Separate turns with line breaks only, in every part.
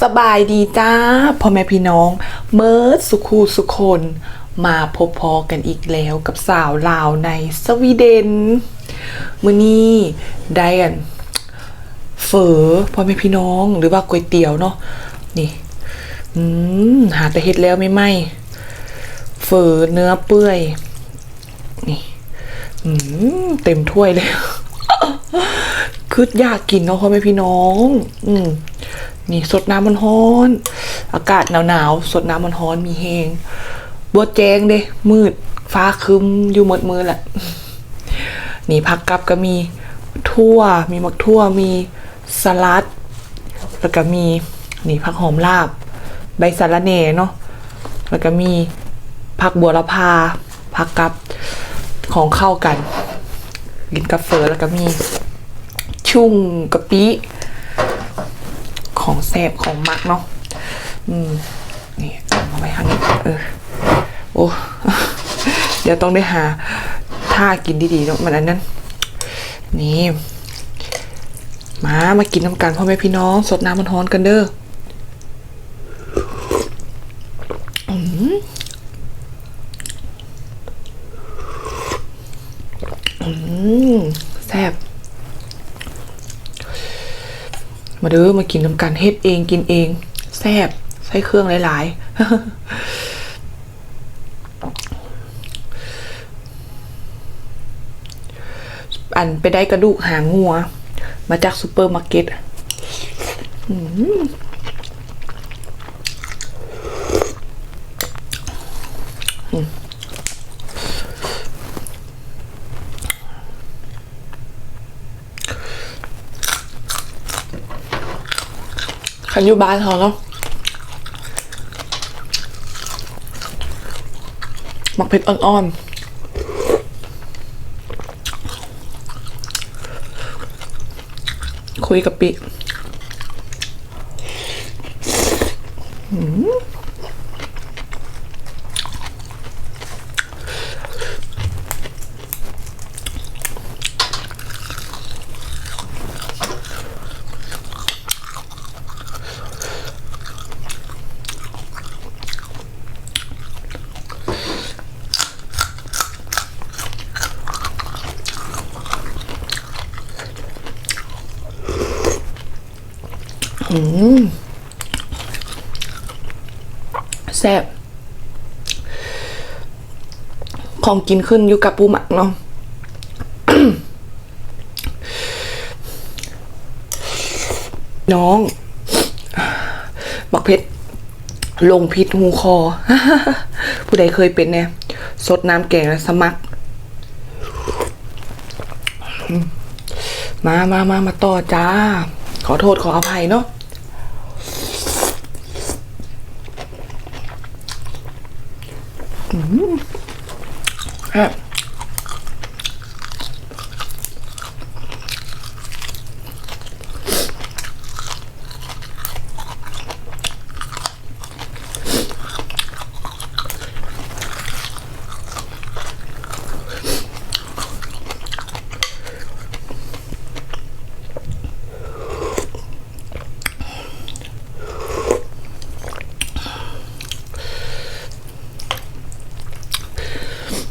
สบายดีจ้าพ่อแม่พี่น้องเมิร์ดสุขูสุคนมาพบพอกันอีกแล้วกับสาวลาวในสวีเดนมื้อนี้ได้กันเฝอพ่อแม่พี่น้องหรือว่าก๋วยเตี๋ยวเนาะนี่อืมหาแต่เฮ็ดแล้วไม่ไหมเฝอเนื้อเปื่อยนี่อืมเต็มถ้วยเลยคืออยากกินเนาะพ่อแม่พี่น้อง อืม นี่สดน้ำมันฮ้อนอากาศหนาวๆสดน้ำมันฮ้อนมีเฮงบัวแจงเด้มืดฟ้าคึมอยู่หมดมือแหละนี่ผักกับก็มีทั่วมีมักทั่วมีสลัด แล้วก็มีนี่ผักหอมลาบ ใบสะระแหน่เนาะแล้วก็มีผักบัวละพาผักกับของเข้ากัน กินกาแฟแล้วก็มี ชุ่งกะปิ ของแสบของมักเนาะอืมนี่เอามาไว้ข้างนี้เออโอ้เดี๋ยวต้องได้หาท่ากินดีๆเนาะมันอันนั้น นี่ มามากินน้ำกันพ่อแม่พี่น้องสดน้ำมันฮ้อนกันเด้อมอืมแซ่บ มาเด้อมากินน้ำกันเฮ็ดเองกินเองแซ่บใส่เครื่องหลายๆ อันไปได้กระดูกหางงัว มาจากซูเปอร์มาร์เก็ตอืม ขันอยู่บ้านเขาเนาะหมักเผ็ดอ่อนๆคุยกับปิ แซ่บของกินขึ้นอยู่กับปูหมักเนาะน้อง บักเพชรลงพิษหูคอ ผู้ใดเคยเป็นเนี่ยสดน้ำแกงแล้วสมัครอืมมามามามาต่อจ้า ขอโทษขออภัยเนาะ ฮะ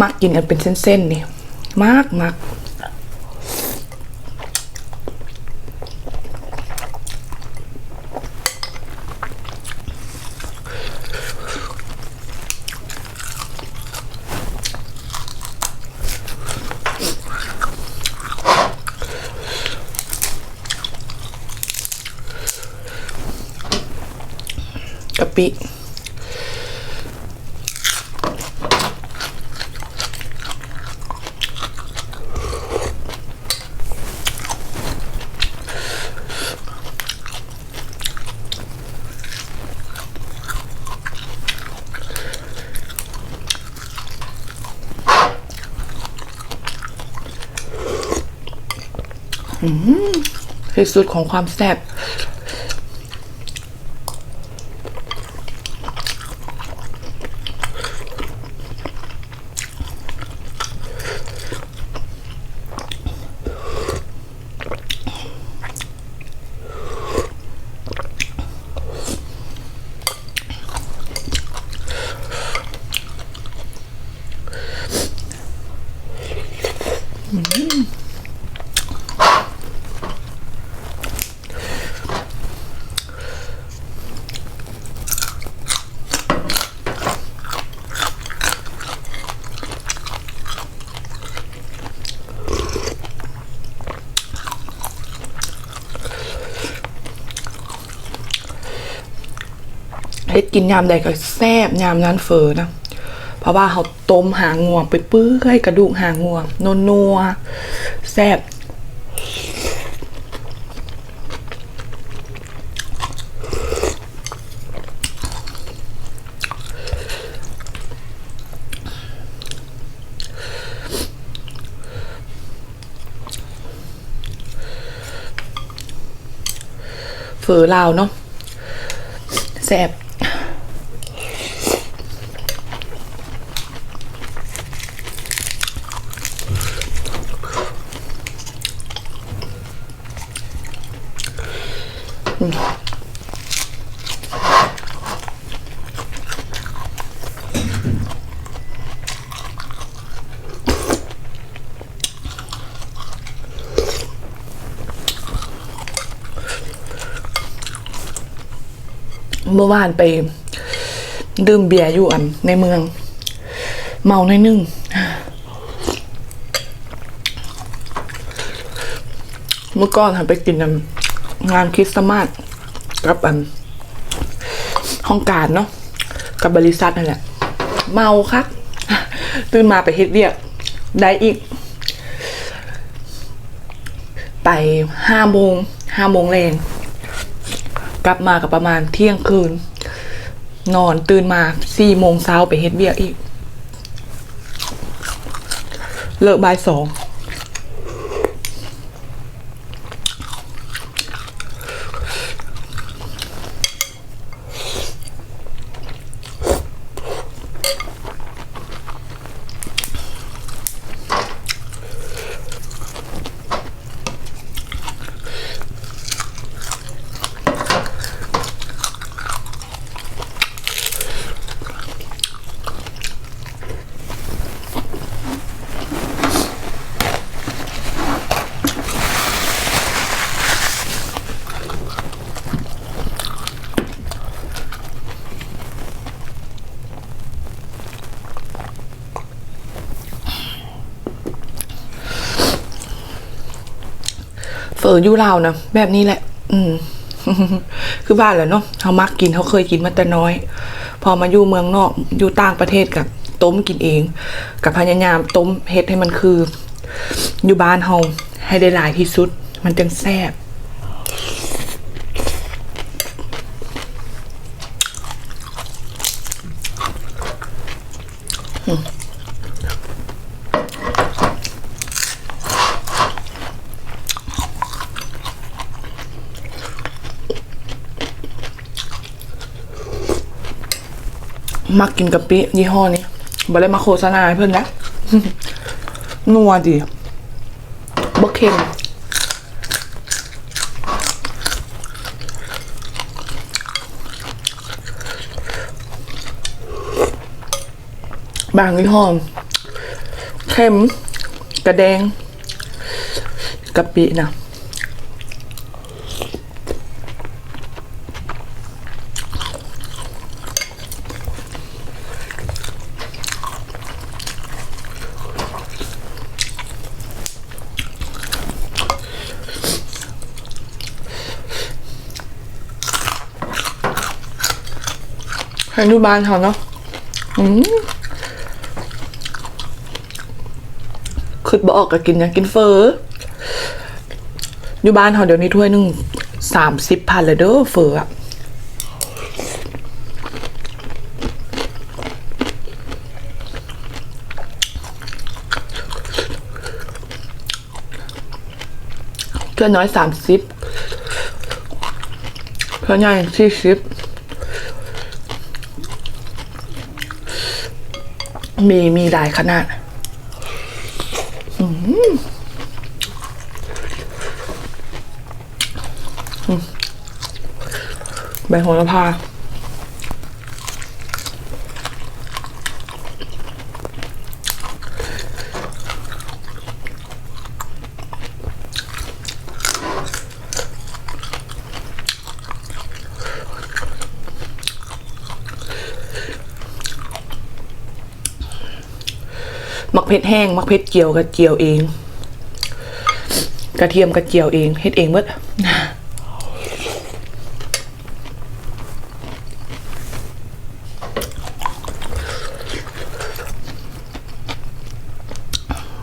มักกินกันเป็นเส้นๆนี่มากมากกะปิ ที่สุดของความแซ่บ เฮ็ด กินยามใดก็แซ่บยามนั้นเฟอนะเพราะว่าเขาต้มหางงวงไปเปื้อยกระดูกหางงวงนนัวแซ่บเฟอลาวเนาะแซ่บ เมื่อวานไป ดื่มเบียร์อยู่อันในเมือง เมาหน่อยนึงเมื่อก่อนหันไปกินนงานคริสต์มาสกับอันห้องการเนาะกับบริษัทนั่นแหละ เมาครับตื่นมาไปเฮ็ดเรียก ได้อีก ไปห้าโมงห้าโมงแรง กลับมากับประมาณเที่ยงคืน นอนตื่นมาสี่โมงเช้าไปเฮ็ดเบียกอีก เลิกบ่ายสอง เฟออยู่ลาวนะแบบนี้แหละ อืม คือบ้านแหละเนาะเขามักกินเขาเคยกินมาแต่น้อย พอมาอยู่เมืองนอกอยู่ต่างประเทศกับต้มกินเอง กับพยายามต้มเฮ็ดให้มันคือ อยู่บ้านเฮาให้ได้หลายที่สุด มันจังแซ่บมั กกินกะปิยี่ห้อนี้บ่ได้มาโฆษณาให้เพิ่อนนะ นัวดีบ่เค็มบางยี่ห้อเค็ม กระแดงกะปินะ ให้ดูบ้านเขาเนาะคือบอกออกก็กินนะกินเฟออยู่บ้านเขาเดี๋ยวนี้ถ้วยหนึ่งสามสิบพันเลยเด้อเฟออะเพื่อนน้อยสามสิบเพื่อนใหญ่สี่สิบ มีมีหลายขนาดใบโหระพา เผ็ดแห้งมักเผ็ดเจียวกระเจียวเอง กระเทียมกระเจียวเองเฮ็ดเองเมื่อ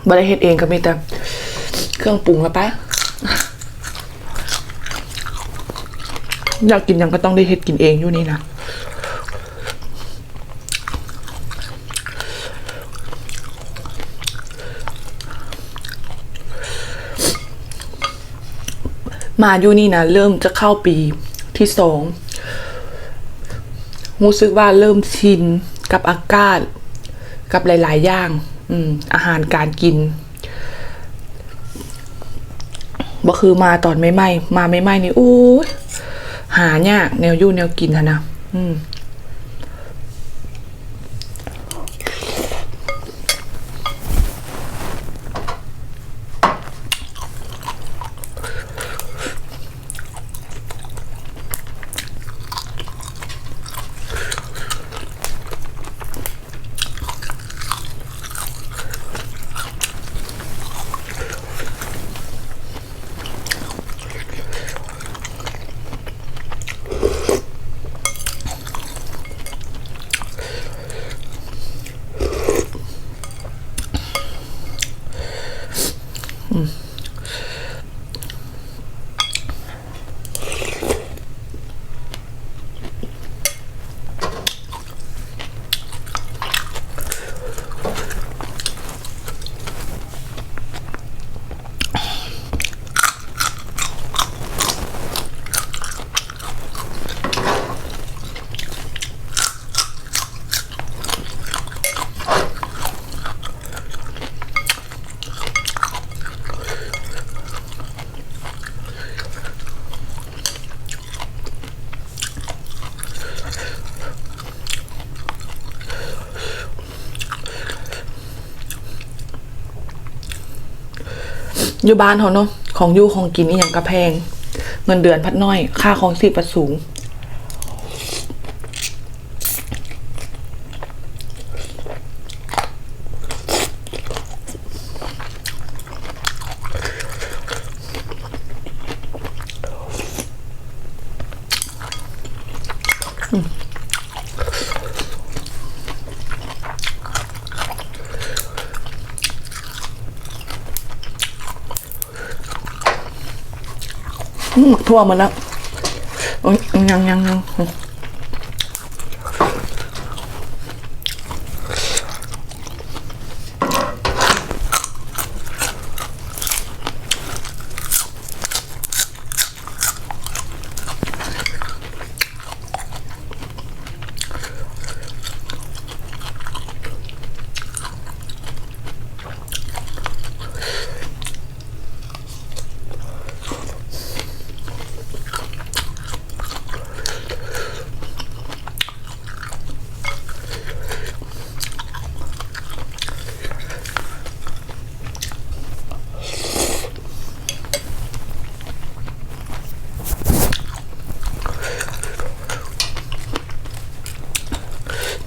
บด้เฮ็ดเองก็มีแต่เครื่องปรุงแล้วปะอยากกินยังก็ต้องได้เฮ็ดกินเองอยู่นี่นะ มาอยู่นี่นะเริ่มจะเข้าปีที่สองรู้สึกว่าเริ่มชินกับอากาศ กับหลาย ๆ อย่าง อืม อาหารการกินบ่คือมาตอนไม่ไหม้มาไม่ไหม้นี่อู้หายากแนวอยู่แนวกินอะนะอืม อยู่บ้านเขาเนาะของอยู่ของกินอีหยังกระแพง เงินเดือนพัดน้อย ค่าของสิบประสูง อืม หมักทั่วหมดแล้วโอ้ยยังยังยัง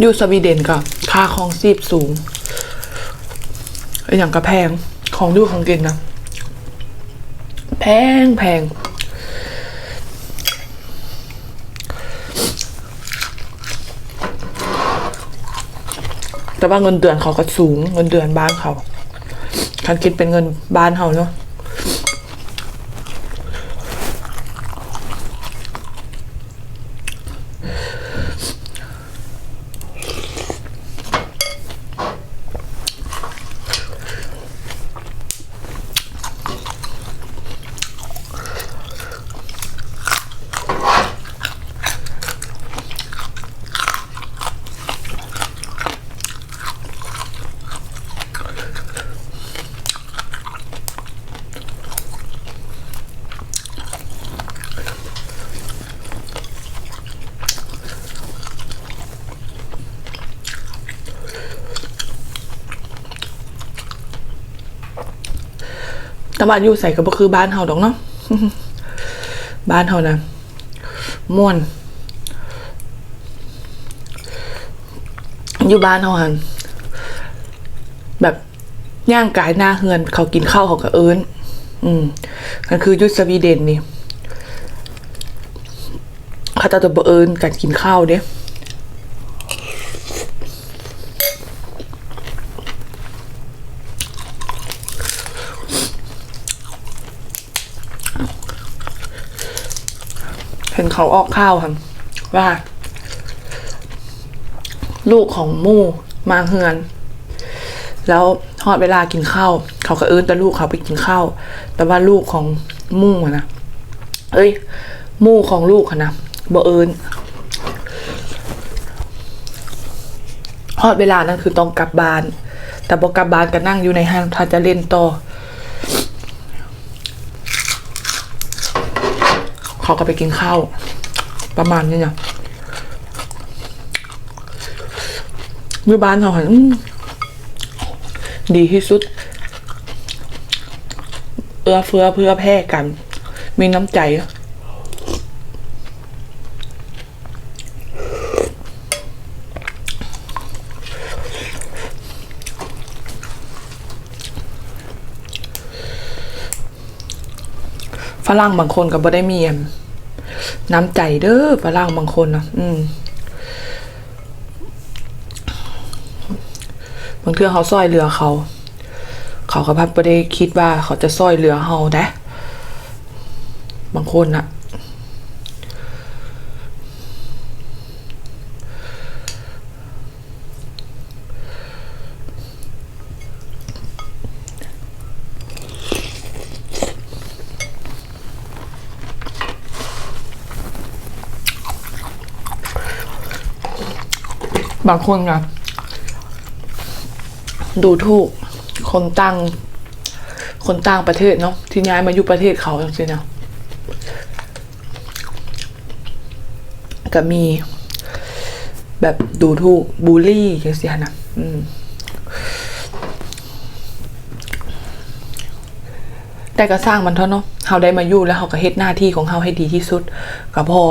อยู่สวีเดนก็ค่าของซีบสูงออย่างกระแพงของดูของกินนะแพงแพงแต่ว่าเงินเดือนเขาก็สูงเงินเดือนบ้านเขาคันคิดเป็นเงินบ้านเขาเนาะ แต่บ้านอยู่ใส่ก็บ่คือบ้านเฮาดอกเนาะบ้านเฮานะม่วนอยู่บ้านเฮาหันแบบย่างกายหน้าเฮือน เขากินข้าวเขาก็เอิ้นอืมนั่นคือยุสวีเดนนี่เขาจะตัวเอิ้นกันกินข้าวเด้ เขาออกข้าวค่ะว่า ลูกของมู่มาเฮือน แล้วทอดเวลากินข้าวเขาก็เอิ้นแต่ลูกเขาไปกินข้าวแต่ว่าลูกของมู่นะเอ้ย มู่ของลูกอะนะบ่เอิ้นทอดเวลานั้นคือต้องกลับบ้าน แต่บอกกลับบ้านก็นั่งอยู่ในห้างถ้าจะเล่นต่อ เขาก็ไปกินข้าว ประมาณนี้เนี่ยอยู่บ้านเขาหันดีที่สุด เอื้อเฟื้อเพื่อแพร่กัน มีน้ำใจฝรั่งบางคนก็บ่ได้มีอั น้ำใจเด้อฝรั่งบางคนนะอืมบางเทื่อเขาซอยเรือเขา เขาก็พัดบ่ได้คิดว่าเขาจะซอยเรือเฮานะบางคนนะ บางคนอะดูถูก คนต่าง คนต่างประเทศเนาะที่ย้ายมาอยู่ประเทศเขาจริงๆนะก็มี แบบดูถูกบูลลี่จังซี่นะอืมแต่ก็สร้างมันเถอะเนาะเฮาได้มาอยู่แล้วเฮาก็เฮ็ดหน้าที่ของเฮาให้ดีที่สุดก็พอ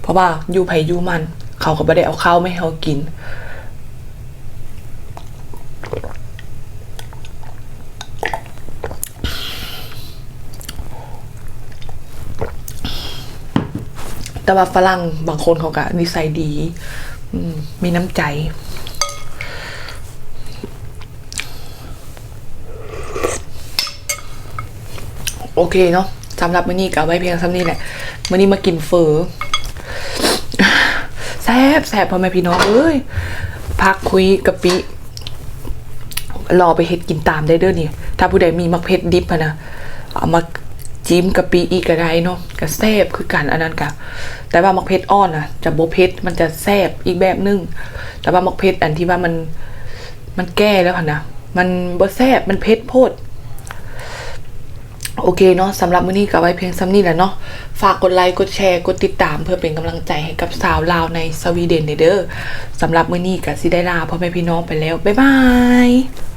เพราะว่าอยู่ไผอยู่มัน เขาก็บ่ได้เอาข้าวไม่ให้เฮากิน แต่ว่าฝรั่งบางคนเขาก็นิสัยดี มีน้ำใจโอเคเนาะสำหรับมื้อนี้ก็ไว้เพียงซ้ำนี้แหละมื้อนี้มากินเฟอ บแซ่บพ่อแม่พี่น้องเอ้ยพักคุยกะปิรอไปเฮ็ดกินตามได้เด้อนี่ถ้าผู้ใดมีมักเพชรดิบอะนะเอามาจิ้มกะปิอีกก็ได้เนาะก็แซ่บคือกันอันนั้นกะแต่ว่ามักเพชรอ่อนอะจะโบเผ็ดมันจะแซ่บอีกแบบนึงแต่ว่ามักเพชรอันที่ว่ามันมันแก้แล้วค่ะนะมันบ่แซ่บมันเผ็ดโพด โอเคเนาะสำหรับมื้อนี้ก็ไว้เพียงซ้ำนี้แหละเนาะฝากกดไลค์กดแชร์กดติดตามเพื่อเป็นกำลังใจให้กับสาวลาวในสวีเดนเด้อสำหรับมื้อนี้ก็สิได้ลาพ่อแม่พี่น้องไปแล้ว บ๊ายบาย